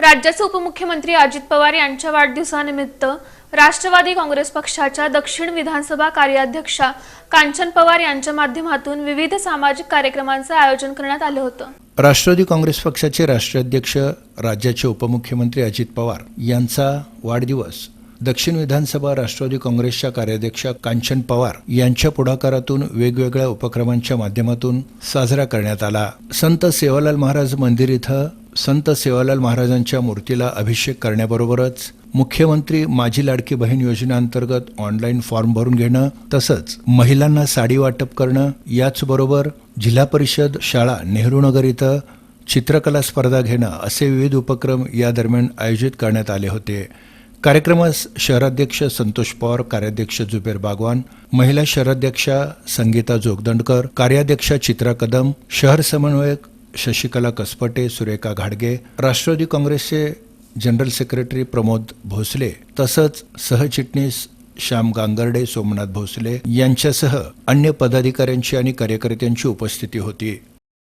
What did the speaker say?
राज्याचे उपमुख्यमंत्री अजित पवार यांच्या वाढदिवसानिमित्त राष्ट्रवादी काँग्रेस पक्षाच्या दक्षिण विधानसभा कार्याध्यक्षा कांचन पवार यांच्या माध्यमातून विविध सामाजिक कार्यक्रमांचं आयोजन करण्यात आलं होतं. राष्ट्रवादी काँग्रेस पक्षाचे राष्ट्राध्यक्ष राज्याचे उपमुख्यमंत्री अजित पवार यांचा वाढदिवस दक्षिण विधानसभा राष्ट्रवादी काँग्रेसच्या कार्याध्यक्षा कांचन पवार यांच्या पुढाकारातून वेगवेगळ्या उपक्रमांच्या माध्यमातून साजरा करण्यात आला. संत सेवालाल महाराज मंदिर इथं संत सेवालाल महाराजांच्या मूर्तीला अभिषेक करण्याबरोबरच मुख्यमंत्री माझी लाडकी बहीण योजनेअंतर्गत ऑनलाईन फॉर्म भरून घेणं तसंच महिलांना साडी वाटप करणं याचबरोबर जिल्हा परिषद शाळा नेहरू नगर इथं चित्रकला स्पर्धा घेणं असे विविध उपक्रम या दरम्यान आयोजित करण्यात आले होते. कार्यक्रमास शहराध्यक्ष संतोष पवार कार्याध्यक्ष जुबेर बागवान महिला शहराध्यक्षा संगीता जोगदंडकर कार्याध्यक्षा चित्रा कदम शहर समन्वयक शशिकला कसपटे सुरेखा घाडगे राष्ट्रवादी काँग्रेसचे जनरल सेक्रेटरी प्रमोद भोसले तसंच सहचिटणीस श्याम गांगर्डे सोमनाथ भोसले यांच्यासह अन्य पदाधिकाऱ्यांची आणि कार्यकर्त्यांची उपस्थिती होती.